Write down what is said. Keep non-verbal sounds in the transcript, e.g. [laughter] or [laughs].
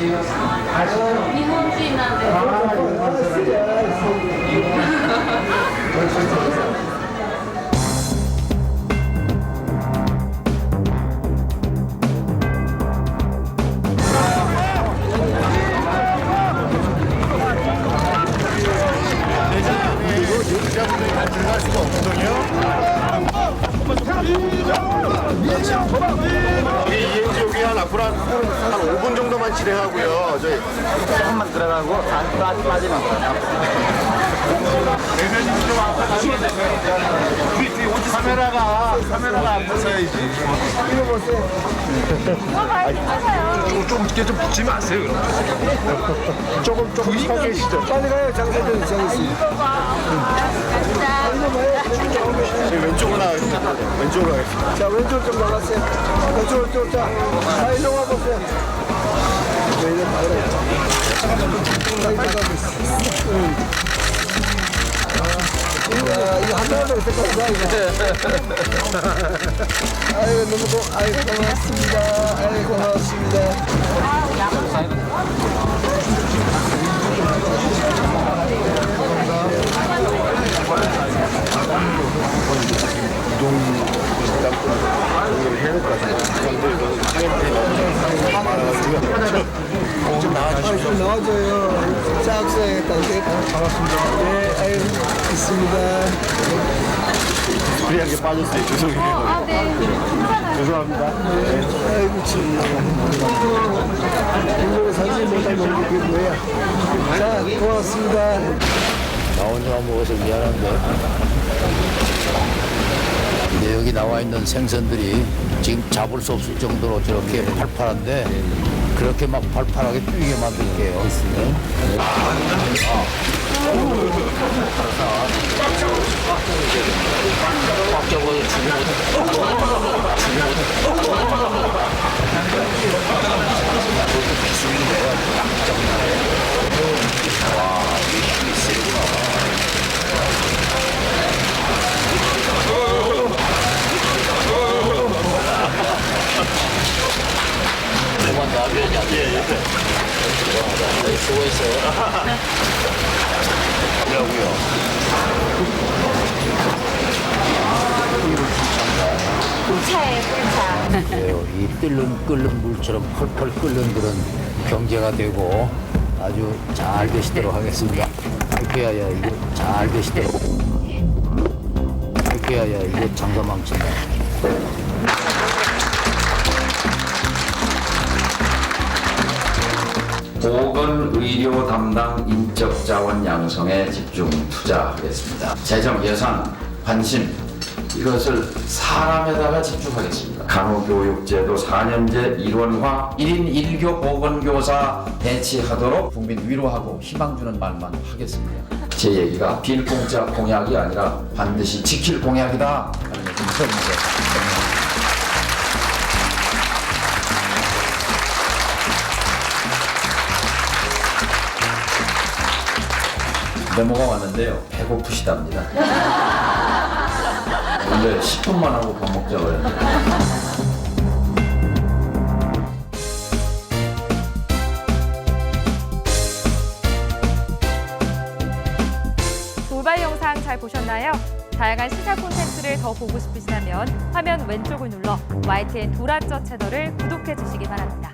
日本人なんで。 우리 ENG 여기 한 앞으로 한, 한 5분 정도 만 진행하고요. 저희 조금만 들어가고 다 빠- 빠지면 카메라가 카메라가 안 보셔야지. 조금 좀 이렇게 좀 붙지 마세요. 그럼. 조금 조금 서 계시죠. 빨리 가요, 장사님, 장사님. 저희 왼쪽으로 나가겠습니다. 왼쪽으로 가겠습니다. 자, 왼쪽 좀 나갔어요. 왼쪽, 쪽, 자. 자, 일로 와보세요. 네, 이거 나가라. 빨리 나가고 있어. 응. 야, 이거 한 있을. [laughs] 아이고, 너무 고, 아이고, 고맙습니다. 아이고, 고맙습니다. 좀 나와줘요. 짝수야겠다. 반갑습니다. 네, 아이고, 있습니다. 불리하게 빠졌어요. 죄송해요. 아, 네. 죄송합니다. 아이고, 참. 이거 사실 못할 먹는 게 뭐야. 자, 고맙습니다. 나 혼자만 먹어서 미안한데. 근데 여기 나와 있는 생선들이 지금 잡을 수 없을 정도로 저렇게 팔팔한데 그렇게 막 팔팔하게 뛰게 만들게요. 꽉 잡아서 죽여. 그만 네, 수고했어요. 꿀차예요, 꿀차. 그래요. 이 끓는 끓는 물처럼 펄펄 끓는 그런 경제가 되고 아주 잘 되시도록 하겠습니다. 이렇게 해야 이거 잘 되시도록. 이렇게 해야 이거 장사 망친다. 보건 의료 담당 인적 자원 양성에 집중 투자하겠습니다. 재정 예산 관심 이것을 사람에다가 집중하겠습니다. 간호교육제도 4년제 일원화 1인 1교 보건교사 배치하도록 국민 위로하고 희망 주는 말만 하겠습니다. 제 얘기가 빌공짜 공약이 아니라 반드시 지킬 공약이다 하는 것을 설명드 메모가 왔는데요. 배고프시답니다. 원래 10분만 하고 밥 먹자고 했는데. 돌발 영상 잘 보셨나요? 다양한 시사 콘텐츠를 더 보고 싶으시다면 화면 왼쪽을 눌러 YTN 도라저 채널을 구독해 주시기 바랍니다.